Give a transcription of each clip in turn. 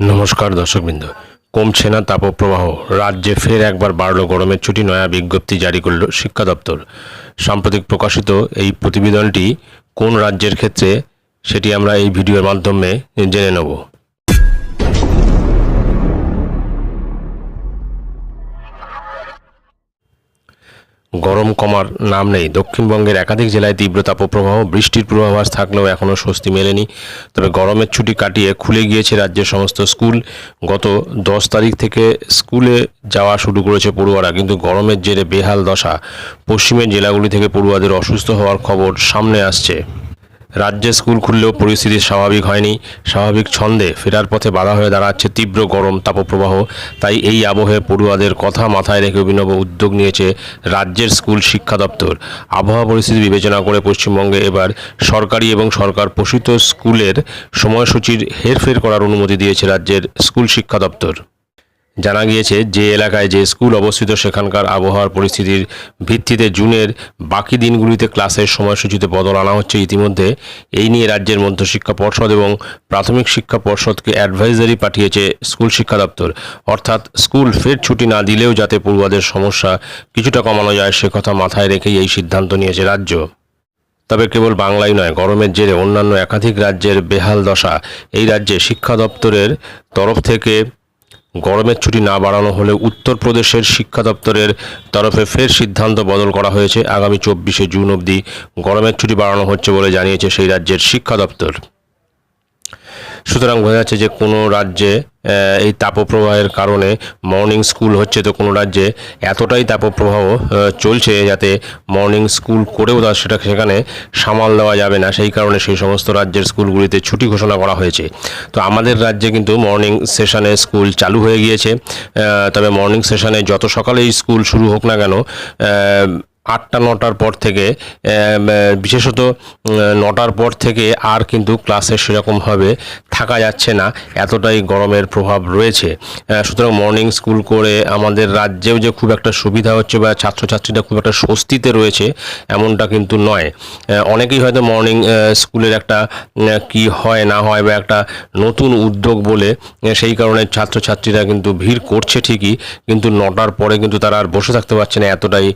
নমস্কার দর্শকবৃন্দ। কমছে না তাপপ্রবাহ। রাজ্যে ফের একবার বাড়ল গরমের ছুটি নয়া বিজ্ঞপ্তি জারি করল শিক্ষা দপ্তর। সাম্প্রতিক প্রকাশিত এই প্রতিবেদনটি কোন রাজ্যের ক্ষেত্রে, সেটি আমরা এই ভিডিওর মাধ্যমে জেনে নেব। গরম কমার নাম নেই। দক্ষিণবঙ্গের একাধিক জেলায় তীব্র তাপপ্রবাহ, বৃষ্টির পূর্বাভাস থাকলেও এখনও স্বস্তি মেলেনি। তবে গরমের ছুটি কাটিয়ে খুলে গিয়েছে রাজ্যের সমস্ত স্কুল। গত দশ তারিখ থেকে স্কুলে যাওয়া শুরু করেছে পড়ুয়ারা, কিন্তু গরমের জেরে বেহাল দশা। পশ্চিমের জেলাগুলি থেকে পড়ুয়াদের অসুস্থ হওয়ার খবর সামনে আসছে। রাজ্যে স্কুল খুললেও পরিস্থিতি স্বাভাবিক হয়নি। স্বাভাবিক ছন্দে ফেরার পথে বাধা হয়ে দাঁড়াচ্ছে তীব্র গরম তাপপ্রবাহ। তাই এই আবহে পড়ুয়াদের কথা মাথায় রেখে অভিনব উদ্যোগ নিয়েছে রাজ্যের স্কুল শিক্ষা দপ্তর। আবহাওয়া পরিস্থিতি বিবেচনা করে পশ্চিমবঙ্গে এবার সরকারি এবং সরকার পোষিত স্কুলের সময়সূচির হেরফের করার অনুমতি দিয়েছে রাজ্যের স্কুল শিক্ষা দপ্তর। জানা গিয়েছে যে এলাকায় যে স্কুল অবস্থিত, সেখানকার আবহাওয়ার পরিস্থিতির ভিত্তিতে জুনের বাকি দিনগুলিতে ক্লাসের সময়সূচিতে বদল আনা হচ্ছে। ইতিমধ্যে এই নিয়ে রাজ্যের মধ্যশিক্ষা পর্ষদ এবং প্রাথমিক শিক্ষা পর্ষদকে অ্যাডভাইজারি পাঠিয়েছে স্কুল শিক্ষা দপ্তর। অর্থাৎ স্কুল ফের ছুটি না দিলেও যাতে পড়ুয়াদের সমস্যা কিছুটা কমানো যায়, সে কথা মাথায় রেখেই এই সিদ্ধান্ত নিয়েছে রাজ্য। তবে কেবল বাংলায় নয়, গরমের জেরে অন্যান্য একাধিক রাজ্যের বেহাল দশা। এই রাজ্যে শিক্ষা দপ্তরের তরফ থেকে গরমের ছুটি না বাড়ানো হলে উত্তরপ্রদেশের শিক্ষা দপ্তরের তরফে ফের সিদ্ধান্ত বদল করা হয়েছে আগামী চব্বিশে জুন অবধি। গরমের ছুটি বাড়ানো হচ্ছে বলে জানিয়েছে সেই রাজ্যের শিক্ষা দপ্তর। সুতরাং বোঝা যাচ্ছে যে কোনো রাজ্যে এই তাপপ্রবাহের কারণে মর্নিং স্কুল হচ্ছে তো কোনো রাজ্যে এতটাই তাপপ্রবাহ চলছে যাতে মর্নিং স্কুল করেও তা সেটা সেখানে সামাল দেওয়া যাবে না। সেই কারণে সেই সমস্ত রাজ্যের স্কুলগুলিতে ছুটি ঘোষণা করা হয়েছে। তো আমাদের রাজ্যে কিন্তু মর্নিং সেশনে স্কুল চালু হয়ে গিয়েছে। তবে মর্নিং সেশনে যত সকালেই স্কুল শুরু হোক না কেন আটটা, নটার পর থেকে বিশেষত নটার পর থেকে আর কিন্তু ক্লাসে সেরকমভাবে থাকা যাচ্ছে না। এতটাই গরমের প্রভাব রয়েছে। সুতরাং মর্নিং স্কুল করে আমাদের রাজ্যেও যে খুব একটা সুবিধা হচ্ছে বা ছাত্রছাত্রীরা খুব একটা স্বস্তিতে রয়েছে, এমনটা কিন্তু নয়। অনেকেই হয়তো মর্নিং স্কুলের একটা কি হয়, না হয় বা একটা নতুন উদ্যোগ বলে সেই কারণে ছাত্রছাত্রীরা কিন্তু ভিড় করছে ঠিকই, কিন্তু নটার পরে কিন্তু তারা আর বসে থাকতে পারছে না, এতটাই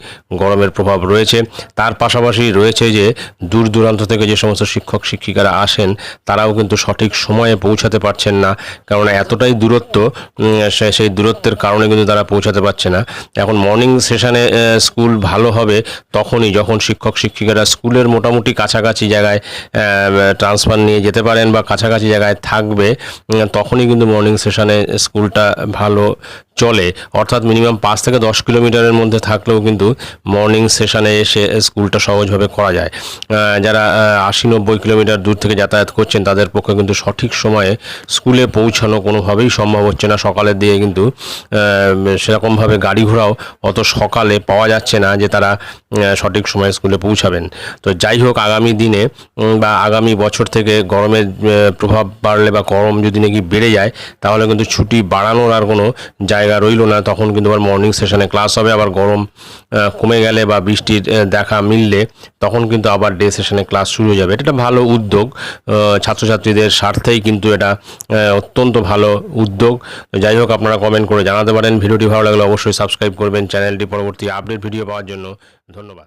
গরমের প্রভাব রয়েছে। তার পাশাপাশি রয়েছে যে, দূর দূরান্ত থেকে যে সমস্ত শিক্ষক, শিক্ষিকারা আসেন, তারাও কিন্তু সঠিক সময়ে পৌঁছাতে পারছেন না। কারণ এতটাই দূরত্ব সেই দূরত্বের কারণে কিন্তু তারা পৌঁছাতে পারছে না। এখন মর্নিং সেশনে স্কুল ভালো হবে, তখনই যখন শিক্ষক, শিক্ষিকারা স্কুলের মোটামুটি কাছাকাছি জায়গায় ট্রান্সফার নিয়ে যেতে পারেন বা কাছাকাছি জায়গায় থাকবে তখনই কিন্তু মর্নিং সেশনে স্কুলটা ভালো চলে। অর্থাৎ মিনিমাম পাঁচ থেকে দশ কিলোমিটারের মধ্যে থাকলেও কিন্তু মর্নিং সেশানে এসে স্কুলটা সহজভাবে করা যায়। যারা আশি নব্বই কিলোমিটার দূর থেকে যাতায়াত করছেন, তাদের পক্ষে কিন্তু সঠিক সময়ে স্কুলে পৌঁছানো কোনোভাবেই সম্ভব হচ্ছে না। সকালের দিকে কিন্তু সেরকমভাবে গাড়ি ঘোড়াও অত সকালে পাওয়া যাচ্ছে না যে তারা সঠিক সময়ে স্কুলে পৌঁছাবেন। তো যাই হোক, আগামী দিনে বা আগামী বছর থেকে গরমের প্রভাব বাড়লে বা গরম যদি নাকি বেড়ে যায়, তাহলে কিন্তু ছুটি বাড়ানোর আর কোনো জায়গা রইল না, তখন কিন্তু আবার মর্নিং সেশনে ক্লাস হবে, আবার গরম কমে গেলে বা বৃষ্টির দেখা মিললে তখন কিন্তু আবার ডে সেশনে ক্লাস শুরু হয়ে যাবে। এটা ভালো উদ্যোগ ছাত্রছাত্রীদের স্বার্থেই কিন্তু এটা অত্যন্ত ভালো উদ্যোগ। যাই হোক, আপনারা কমেন্ট করে জানাতে পারেন। ভিডিওটি ভালো লাগলে অবশ্যই সাবস্ক্রাইব করবেন। চ্যানেলটি পরবর্তী আপডেট ভিডিও পাওয়ার জন্য ধন্যবাদ।